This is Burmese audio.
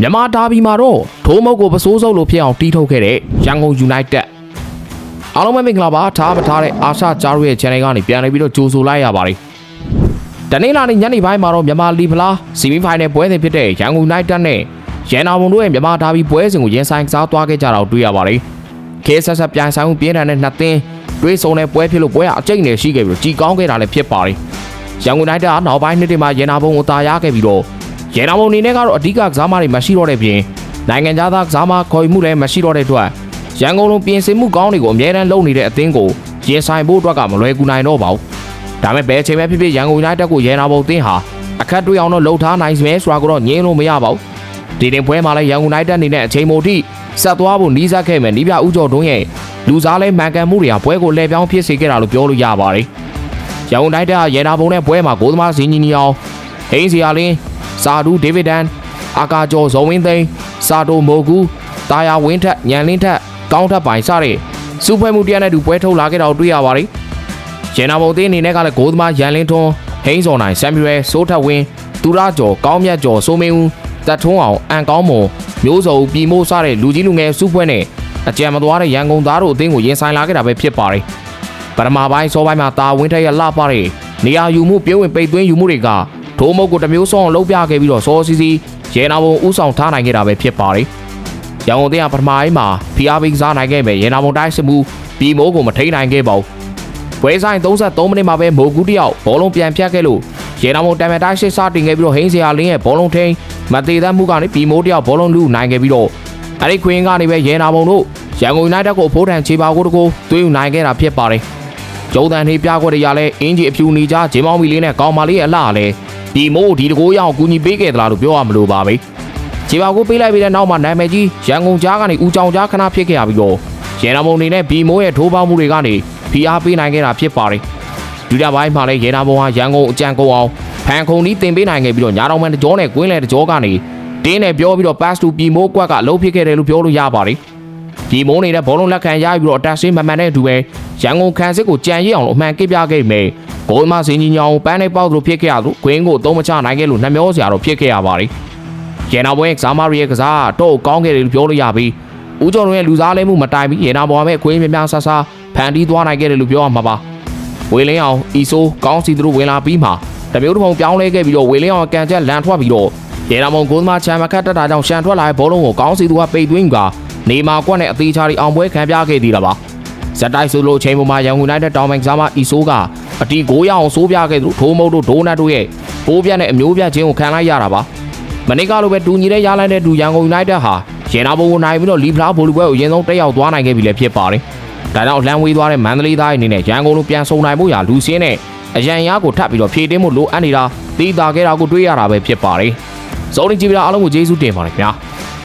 မြန်မာဒါဘီမှာတော့ထိုးမုတ်ကိုပစိုးစုပ်လို့ဖြစ်အောင်တီးထုတ်ခဲ့တဲ့ရန်ကုန် United အားလုံးပဲမင်္ဂလာပါထားမထားတဲ့အာရှကြားတို့ရဲ့ channel ကနေပြန်လည်ပြီးတော့ကြိုဆိုလိုက်ရပါတယ်တနေ့လာနေ့ညနေပိုင်းမှာတော့မြန်မာလီဖလားဆီမီဖိုင်နယ်ပွဲစဉ်ဖြစ်တဲ့ရန်ကုန် United နဲ့ရန်နာဘုံတို့ရဲ့မြန်မာဒါဘီပွဲစဉ်ကိုရင်ဆိုင်ကစားသွားခဲ့ကြတာကိုတွေ့ရပါတယ်ခေတ်ဆက်ဆက်ပြန်ဆိုင်မှုပြင်းထန်တဲ့နှစ်သင်းတွေးဆုံတဲ့ပွဲဖြစ်လို့ပွဲကအကျိတ်နဲ့ရှိခဲ့ပြီးတော့ကြီးကောင်းခဲ့တာလည်းဖြစ်ပါတယ်ရန်ကုန် United ကနောက်ပိုင်းနှစ်တွေမှာရန်နာဘုံကိုတာယာခဲ့ပြီးတော့ ရန်နာမုံအနေနဲ့ကတော့အဓိကကစားမတွေမရှိတော့တဲ့ပြင်နိုင်ငံခြားသားကစားမခေါ်ယူမှုလည်းမရှိတော့တဲ့အတွက်ရန်ကုန်လုံးပြင်ဆင်မှုကောင်းတွေကိုအများတန်းလုပ်နေတဲ့အသင်းကိုရင်ဆိုင်ဖို့အတွက်ကမလွယ်ကူနိုင်တော့ပါဘူး။ဒါပေမဲ့ဘယ်အချိန်ပဲဖြစ်ဖြစ်ရန်ကုန် United ကိုရန်နာမုံအသင်းဟာအခက်တွေ့အောင်တော့လှုပ်ထားနိုင်စမယ်ဆိုတာကိုတော့ငြင်းလို့မရပါဘူး။ဒီတင်ပွဲမှာလည်းရန်ကုန် United အနေနဲ့အချိန်မို့ထိဆက်သွားဖို့နီးစပ်ခဲ့မယ်နီးပြဦးကျော်တွန်းရဲ့လူစားလဲမှန်ကန်မှုတွေကပွဲကိုလှည့်ပြောင်းဖြစ်စေခဲ့တာလို့ပြောလို့ရပါတယ်။ရန်ကုန် United ကရန်နာဘုံနဲ့ပွဲမှာဂိုးသမားဇင်းကြီးနီအောင်ဟိန်းစီယာလင်း စာဒူးဒေးဗစ်ဒန်အာကာကျော်ဇော်ဝင်းသိန်းစာတိုမိုကူတာယာဝင်းထက်ညံလင်းထက်ကောင်းထက်ပိုင်စတဲ့စူပွဲမှုတရားနဲ့တူပွဲထုတ်လာခဲ့တာကိုတွေ့ရပါတယ်။ရန်နာဘုံအသင်းအနေနဲ့ကလည်းဂိုးသမားရန်လင်းထွန်းဟိန်းစော်နိုင်ဆမ်မြူရယ်စိုးထက်ဝင်းသူရကျော်ကောင်းမြတ်ကျော်စိုးမင်းဦးတက်ထွန်းအောင်အန်ကောင်းမွန်မျိုးစောဦးပြည်မိုးစတဲ့လူကြီးလူငယ်စူပွဲနဲ့အကြံမသွားတဲ့ရန်ကုန်သားတို့အသင်းကိုရင်ဆိုင်လာခဲ့တာပဲဖြစ်ပါတယ်။ပထမပိုင်းစောပိုင်းမှာတာဝင်းထက်ရလှပတဲ့နေရာယူမှုပြေးဝင်ပိတ်သွင်းယူမှုတွေက ထိုးမုတ်ကိုတစ်မျိုးဆောင်လှုပ်ပြခဲ့ပြီးတော့စောစီစီရဲနာဘုံဥဆောင်ထားနိုင်ခဲ့တာပဲဖြစ်ပါတယ်။ရန်ကုန်တင်းကပထမအိမ်မှာဖီအားပိကစားနိုင်ခဲ့မယ်ရဲနာဘုံတိုက်စစ်မှုပြီးမိုးကိုမထိန်နိုင်ခဲ့ပါဘူး။ပွဲဆိုင်33မိနစ်မှာပဲမိုကူတယောက်ဘောလုံးပြန်ဖြတ်ခဲ့လို့ရဲနာဘုံတံမြတိုက်စစ်စတင်ခဲ့ပြီးတော့ဟိန်းစရာလင်းရဲ့ဘောလုံးထိန်မသေးသမှုကနေပြီးမိုးတယောက်ဘောလုံးလူနိုင်ခဲ့ပြီးတော့အဲ့ဒီခွင်းကနေပဲရဲနာဘုံတို့ရန်ကုန်ယူနိုက်တက်ကိုအဖိုးထန်ခြေပါကိုတကိုသွေးယူနိုင်ခဲ့တာဖြစ်ပါတယ်။ကျုံတန်နေပြခွက်တွေရလဲအင်ဂျီအဖြူနေကြဂျင်းမောင်းမီလေးနဲ့ကောင်မာလေးရဲ့အလှလဲ ဒီမို့ဒီတကိုးရအောင်ကူညီပေးခဲ့သလားလို့ပြောရမလို့ပါပဲခြေပါကိုပေးလိုက်ပြီးတဲ့နောက်မှာနာမည်ကြီးရန်ကုန်ကြားကနေဦးကြောင်ကြားခဏဖြစ်ခဲ့ရပြီးတော့ရန်နာမုံနေနဲ့ဘီမိုးရဲ့ထိုးပေါက်မှုတွေကနေဖိအားပေးနိုင်ခဲ့တာဖြစ်ပါတယ်ဒုတိယပိုင်းမှာလည်းရန်နာမုံဟာရန်ကုန်အကြံကုန်အောင်ဖန်ခုံဒီတင်ပေးနိုင်ခဲ့ပြီးတော့ညာတော်မန်တကြောနဲ့ကွင်းလေတကြောကနေတင်းနဲ့ပြောပြီးတော့ pass to ဘီမိုးကွက်ကလှုပ်ဖြစ်ခဲ့တယ်လို့ပြောလို့ရပါတယ်ဒီမိုးနေတဲ့ဘောလုံးလက်ခံရပြီးတော့အတက်ဆင်းမမှန်တဲ့အတူပဲရန်ကုန်ခန်းစစ်ကိုကြံရစ်အောင်လို့အမှန်ကစ်ပြခဲ့မ ယ်ဂိုးမစင်ကြီးညောင်ပန်းနဲ့ပေါက်လို့ဖြစ်ခဲ့ရလို့ဂွင်းကိုသုံးမချနိုင်ခဲ့လို့နှမျောစရာတော့ဖြစ်ခဲ့ရပါတယ်။ရေနာဘွဲကစားမရီရဲ့ကစားတော့ကောင်းခဲ့တယ်လို့ပြောလို့ရပြီးဦးကျော်တို့ရဲ့လူစားလဲမှုမတိုင်ပြီးရေနာဘော်မဲ့ဂွင်းမြများဆဆဖန်တီးသွားနိုင်ခဲ့တယ်လို့ပြောရမှာပါ။ဝေလင်းအောင်အီဆိုကောင်းစီသူတို့ဝင်လာပြီးမှတမျိုးတစ်ပုံပြောင်းလဲခဲ့ပြီးတော့ဝေလင်းအောင်ကန်ချက်လန်ထွက်ပြီးတော့ရေနာမုံဂိုးသမားချန်မခတ်တက်တာကြောင့်ရှန်ထွက်လာတဲ့ဘောလုံးကိုကောင်းစီသူကပိတ်သွင်းကနေမာကွက်နဲ့အသေးချာရီအောင်ပွဲခံပြခဲ့သေးတာပါ။ ဇက်တိုက်ဆိုလို့ချိန်ပေါ်မှာရန်ကုန်နိုင်တဲ့တောင်ပိုင်းကစားမအီဆိုးကအတီကိုရအောင်စိုးပြခဲ့သူထိုးမုတ်တို့ဒိုနတ်တို့ရဲ့ပိုးပြတ်တဲ့အမျိုးပြတ်ခြင်းကိုခံလိုက်ရတာပါမနေ့ကလိုပဲတူညီတဲ့ရလိုက်တဲ့ဒူရန်ကုန်ယူနိုက်တက်ဟာရေနာဘုံကိုနိုင်ပြီးတော့လီဖလားဗိုလ်လူပွဲကိုအရင်ဆုံးတက်ရောက်သွားနိုင်ခဲ့ပြီလည်းဖြစ်ပါတယ်ဒါကြောင့်လမ်းဝေးသွားတဲ့မန္တလေးသားအနေနဲ့ရန်ကုန်လိုပြန်ဆုံနိုင်ဖို့ရာလူစင်းနဲ့အရန်ရားကိုထပ်ပြီးတော့ဖြည့်တင်းမှုလိုအပ်နေတာသိတာခဲ့တာကိုတွေးရတာပဲဖြစ်ပါတယ်စုံနေကြည့်ပြတာအားလုံးကိုကျေးဇူးတင်ပါတယ်ခင်ဗျာ